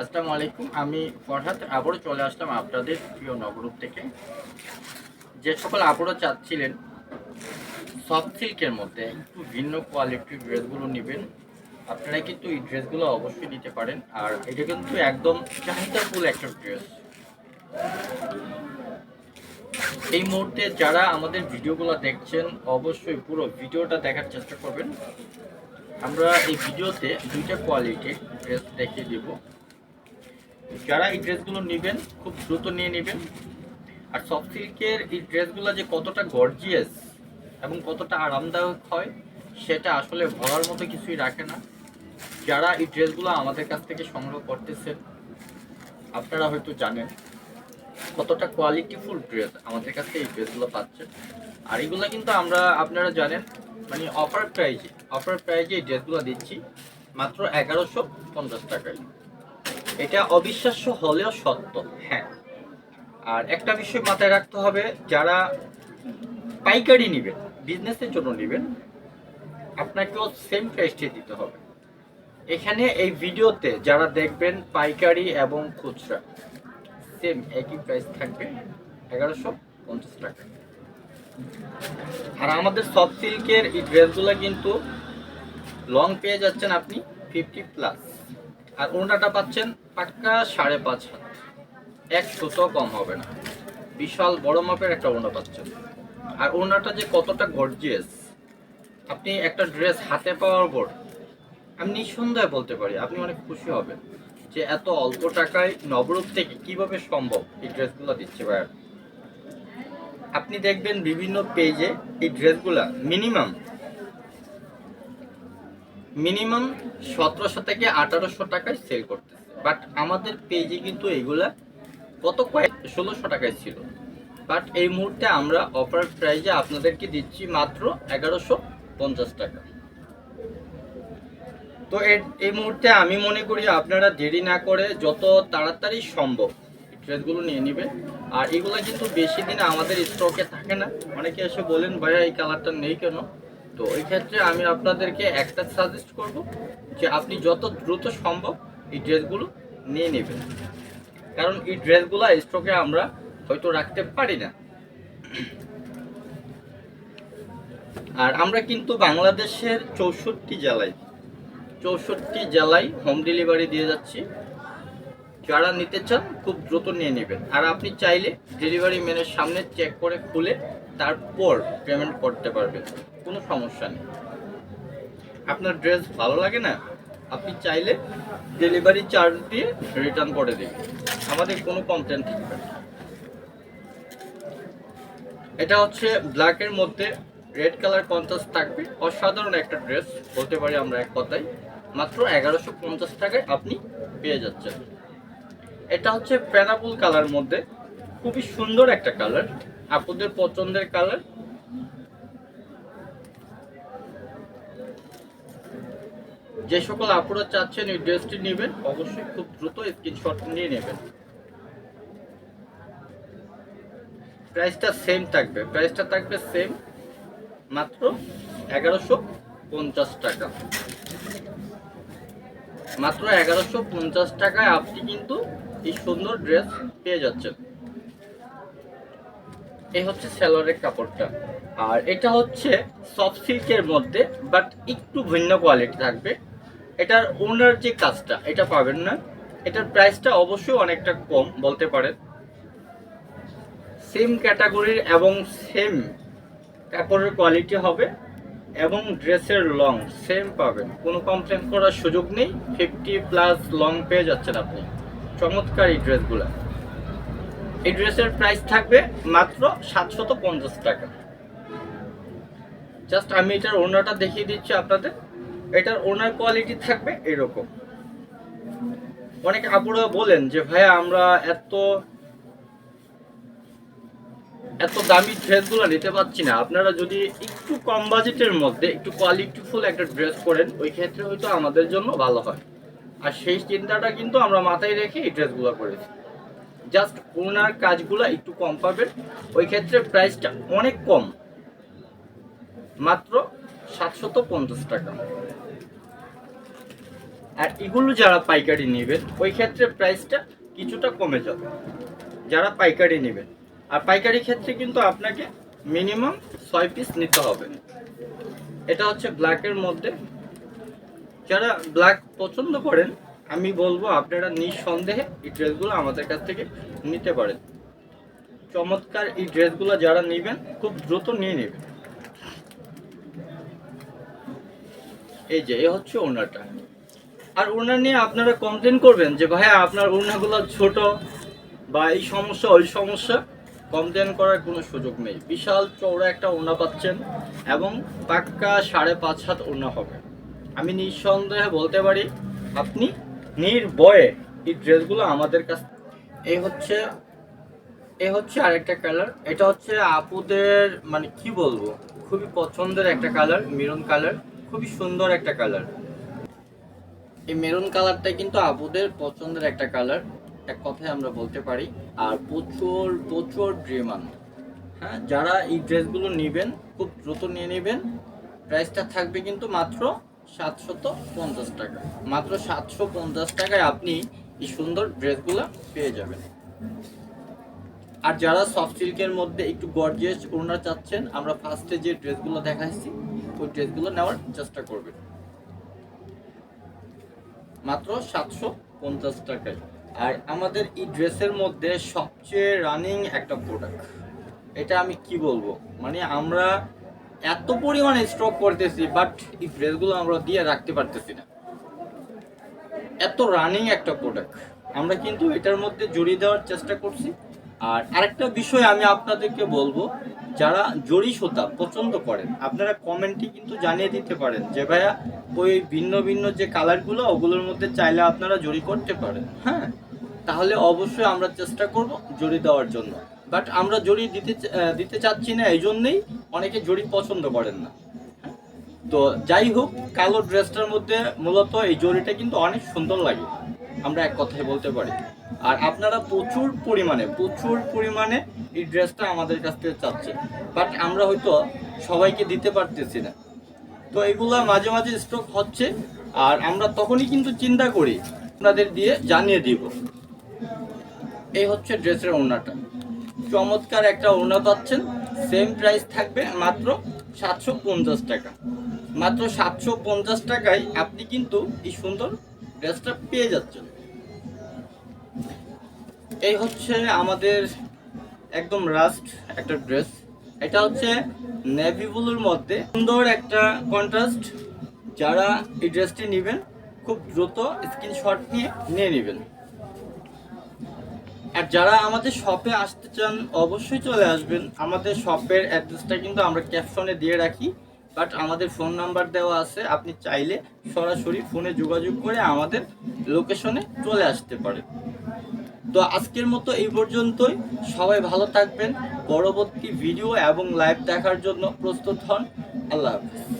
আসসালামু আলাইকুম। আমি ফরহাদ, আবারও চলে আসলাম আপনাদের প্রিয় নবরূপ থেকে। যে সকল আবারও চাচ্ছিলেন সফট সিল্কের মধ্যে একটু ভিন্ন কোয়ালিটির ড্রেসগুলো নেবেন। আপনারা কিন্তু এই ড্রেসগুলো অবশ্যই নিতে পারেন। আর এটা কিন্তু একদম চাহিদাফুল একটা ড্রেস এই মুহূর্তে যারা আমাদের ভিডিওগুলো দেখছেন, অবশ্যই পুরো ভিডিওটা দেখার চেষ্টা করবেন। আমরা এই ভিডিওতে দুইটা কোয়ালিটির ড্রেস দেখিয়ে দেব। যারা এই ড্রেসগুলো নেবেন, খুব দ্রুত নিয়ে নেবেন। আর সফট সিল্কের এই ড্রেসগুলো যে কতটা গর্জিয়াস এবং কতটা আরামদায়ক হয়, সেটা আসলে বলার মতো কিছুই রাখে না। যারা এই ড্রেসগুলো আমাদের কাছ থেকে সংগ্রহ করতেছেন, আপনারা হয়তো জানেন কতটা কোয়ালিটিফুল ড্রেস আমাদের কাছে এই ড্রেসগুলো পাচ্ছেন। আর এগুলো কিন্তু আমরা, আপনারা জানেন মানে অফার প্রাইজে অফার প্রাইজে এই ড্রেসগুলো দিচ্ছি মাত্র এগারোশো পঞ্চাশ টাকায়। এটা অবিশ্বাস্য হলেও সত্য হ্যাঁ। আর একটা বিষয় মাথায় রাখতে হবে, যারা পাইকারি নেবেন বিজনেসের জন্য নেবেন, আপনাকেও সেম প্রাইসটি দিতে হবে। এখানে এই ভিডিওতে যারা দেখবেন পাইকারি এবং খুচরা সেম একই প্রাইস থাকবে এগারোশো পঞ্চাশ টাকা। আর আমাদের সফট সিল্কের এই ড্রেসগুলো কিন্তু লং পেয়ে যাচ্ছেন আপনি ফিফটি প্লাস আর ওনাটা পাচ্ছেন পাক্কা সাড়ে পাঁচ হাত। এক সুতো কম হবে না। বিশাল বড় মাপের একটা ওনা পাচ্ছেন। আর ওনাটা যে কতটা গর্জিয়াস আপনি একটা ড্রেস হাতে পাওয়ার পর আমি নিঃসন্দেহে বলতে পারি, আপনি অনেক খুশি হবেন যে এত অল্প টাকায় নবরূপ থেকে কীভাবে সম্ভব এই ড্রেসগুলো দিচ্ছে ভাইয়া? আপনি দেখবেন বিভিন্ন পেজে এই ড্রেসগুলা মিনিমাম মিনিমাম সতেরোশো থেকে আঠারোশো টাকায় সেল করতেছে। বাট আমাদের পেজে কিন্তু এগুলা কত কয়েক ষোলোশো টাকায় ছিল। বাট এই মুহূর্তে আমরা অফার প্রাইজে আপনাদেরকে দিচ্ছি মাত্র এগারোশো পঞ্চাশ টাকা। তো এই মুহূর্তে আমি মনে করি আপনারা দেরি না করে যত তাড়াতাড়ি সম্ভব ড্রেসগুলো নিয়ে নেবে আর এগুলো কিন্তু বেশি দিন আমাদের স্টকে থাকে না। অনেকে এসে বলেন, ভাইয়া, এই কালারটা নেই কেন? তো এই ক্ষেত্রে আমি আপনাদেরকে একটা সাজেস্ট করব যে আপনি যত দ্রুত সম্ভব এই ড্রেসগুলো নিয়ে নেবেন কারণ এই ড্রেসগুলো স্টকে আমরা হয়তো রাখতে পারি না। আর আমরা কিন্তু বাংলাদেশের চৌষট্টি জেলায় চৌষট্টি জেলায় হোম ডেলিভারি দিয়ে যাচ্ছি। যারা নিতে চান, খুব দ্রুত নিয়ে নেবেন। আর আপনি চাইলে ডেলিভারি ম্যানের সামনে চেক করে খুলে তারপর পেমেন্ট করতে পারবেন। কোনো সমস্যা নেই। আপনার ড্রেস ভালো লাগে না? আপনি চাইলে ডেলিভারি চার্জ দিয়ে রিটার্ন করে দেবেন। আমাদের কোনো কমপ্লেন থাকবে না। এটা হচ্ছে ব্ল্যাকের মধ্যে রেড কালার কন্ট্রাস্ট থাকবে। অসাধারণ একটা ড্রেস বলতে পারি আমরা এক কথায়। মাত্র এগারোশো পঞ্চাশ টাকায় আপনি পেয়ে যাচ্ছেন। এটা হচ্ছে প্যানাপুল কালার মধ্যে। খুবই সুন্দর একটা কালার আপনাদের পছন্দের কালার যে সকল আপুরা চাচ্ছেন এই ড্রেসটি নেবেন, অবশ্যই খুব দ্রুত স্ক্রিনশট নিয়ে নেবেন। প্রাইসটা সেম থাকবে। প্রাইসটা থাকবে সেম মাত্র এগারোশো পঞ্চাশ টাকা। মাত্র এগারোশো পঞ্চাশ টাকায় আপনি কিন্তু এই সুন্দর ড্রেস পেয়ে যাচ্ছেন। এই হচ্ছে স্যালোয়ারের কাপড়টা। আর এটা হচ্ছে সফট সিল্কের মধ্যে বাট একটু ভিন্ন কোয়ালিটি থাকবে। এটার ওনার যে কাজটা, এটা পাবেন না। এটার প্রাইসটা অবশ্যই অনেকটা কম বলতে পারেন। সেম ক্যাটাগরির এবং সেম কাপড়ের কোয়ালিটি হবে এবং ড্রেসের লং সেম পাবেন। কোনো কমপ্লেন করার সুযোগ নেই। ফিফটি প্লাস লং পেয়ে যাচ্ছেন আপনি। চমৎকার এই ড্রেসগুলো এই ড্রেসের প্রাইস থাকবে মাত্র সাতশত পঞ্চাশ টাকা। জাস্ট আমি এটার ওনারটা দেখিয়ে দিচ্ছি আপনাদের। এটার ওনার কোয়ালিটি থাকবে এরকম। অনেক আপুরা বলেন যে, ভাইয়া, আমরা এত এত দামি ড্রেসগুলো নিতে পারছি না। আপনারা যদি একটু কম বাজেটের মধ্যে একটু কোয়ালিটিফুল একটা ড্রেস করেন ওই ক্ষেত্রে হয়তো আমাদের জন্য ভালো হয়। আর সেই চিন্তাটা কিন্তু আমরা মাথায় রেখে এই ড্রেসগুলো করেছি। জাস্ট ওনার কাজগুলো একটু কম পাবেন। ওই ক্ষেত্রে প্রাইসটা অনেক কম। মাত্র সাতশত পঞ্চাশ টাকা। আর এগুলো যারা পাইকারি নেবেন ওই ক্ষেত্রে প্রাইসটা কিছুটা কমে যাবে, যারা পাইকারি নেবেন আর পাইকারি ক্ষেত্রে কিন্তু আপনাকে মিনিমাম ছয় পিস নিতে হবে। এটা হচ্ছে ব্ল্যাকের মধ্যে। যারা ব্ল্যাক পছন্দ করেন, আমি বলব আপনারা নিঃসন্দেহে এই ড্রেসগুলো আমাদের কাছ থেকে নিতে পারেন। চমৎকার এই ড্রেসগুলো যারা নেবেন, খুব দ্রুত নিয়ে নেবেন। এই যে, এ হচ্ছে ওনারটা আর ওনার নিয়ে আপনারা কমপ্লেন করবেন যে, ভাইয়া, আপনার ওড়নাগুলো ছোট বা এই সমস্যা, ওই সমস্যা কমপ্লেন করার কোনো সুযোগ নেই। বিশাল চৌড়া একটা ওড়না পাচ্ছেন এবং পাক্কা সাড়ে পাঁচ হাত ওড়না হবে। আমি নিঃসন্দেহে বলতে পারি, আপনি নির্ভয়ে এই ড্রেসগুলো আমাদের কাছ এই হচ্ছে, এ হচ্ছে আরেকটা কালার এটা হচ্ছে আপুদের মানে কি বলব, খুবই পছন্দের একটা কালার মেরুন কালার খুবই সুন্দর একটা কালার এই মেরুন কালারটা কিন্তু আপুদের পছন্দের একটা কালার এক কথায় আমরা বলতে পারি। আর প্রচুর প্রচুর ড্রিমান হ্যাঁ যারা এই ড্রেসগুলো নেবেন, খুব দ্রুত নিয়ে নেবেন। প্রাইসটা থাকবে কিন্তু মাত্র সাতশত পঞ্চাশ টাকা। মাত্র সাতশো পঞ্চাশ টাকায় আপনি এই সুন্দর ড্রেসগুলো পেয়ে যাবেন। আর যারা সফট সিল্কের মধ্যে একটু গর্জিয়াস ওড়না চাচ্ছেন, আমরা ফার্স্টে যে ড্রেসগুলো দেখাইছি ওই ড্রেসগুলো নেওয়ার চেষ্টা করবেন মাত্র সাতশো পঞ্চাশ টাকায়। আর আমাদের এই ড্রেসের মধ্যে সবচেয়ে রানিং একটা প্রোডাক্ট এটা আমি কি বলব? মানে আমরা এত পরিমাণে স্টক করতেছি বাট এই ড্রেসগুলো আমরা দিয়ে রাখতে পারতেছি না। এত রানিং একটা প্রোডাক্ট আমরা কিন্তু এটার মধ্যে জড়িয়ে দেওয়ার চেষ্টা করছি। আর আরেকটা বিষয় আমি আপনাদেরকে বলব যারা জড়ি সুতা পছন্দ করেন, আপনারা কমেন্টে কিন্তু জানিয়ে দিতে পারেন যে, ভাইয়া, ওই ভিন্ন ভিন্ন যে কালারগুলো ওগুলোর মধ্যে চাইলে আপনারা জড়ি করতে পারেন। হ্যাঁ? তাহলে অবশ্যই আমরা চেষ্টা করব জড়ি দেওয়ার জন্য। বাট আমরা জড়ি দিতে দিতে চাচ্ছি না এই জন্যেই অনেকে জড়ি পছন্দ করেন না। তো যাই হোক, কালো ড্রেসটার মধ্যে মূলত এই জড়িটা কিন্তু অনেক সুন্দর লাগে। আমরা এক কথায় বলতে পারি। আর আপনারা প্রচুর পরিমাণে প্রচুর পরিমাণে এই ড্রেসটা আমাদের কাছ থেকে চাচ্ছে। বাট আমরা হয়তো সবাইকে দিতে পারতেছি না। তো এগুলা মাঝে মাঝে স্টক হচ্ছে, আর আমরা তখনই কিন্তু চিন্তা করি, আপনাদের দিয়ে জানিয়ে দিব। এই হচ্ছে ড্রেসের ওড়নাটা চমৎকার একটা ওড়না পাচ্ছেন সেম প্রাইস থাকবে মাত্র সাতশো পঞ্চাশ টাকা। মাত্র সাতশো পঞ্চাশ টাকায় আপনি কিন্তু এই সুন্দর ড্রেসটা পেয়ে যাচ্ছেন। এই হচ্ছে আমাদের একদম রাস্ট একটা ড্রেস। এটা হচ্ছে নেভি ব্লুর মধ্যে। সুন্দর একটা কন্ট্রাস্ট যারা এই ড্রেসটি নেবেন, খুব দ্রুত স্ক্রিনশট নিয়ে নিয়ে নেবেন। আর যারা আমাদের শপে আসতে চান, অবশ্যই চলে আসবেন। আমাদের শপের অ্যাড্রেসটা কিন্তু আমরা ক্যাপশনে দিয়ে রাখি বাট আমাদের ফোন নাম্বার দেওয়া আছে। আপনি চাইলে সরাসরি ফোনে যোগাযোগ করে আমাদের লোকেশনে চলে আসতে পারেন। তো আজকের মতো এই পর্যন্তই। সবাই ভালো থাকবেন। পরবর্তী ভিডিও এবং লাইভ দেখার জন্য প্রস্তুত হন। আল্লাহ হাফিজ।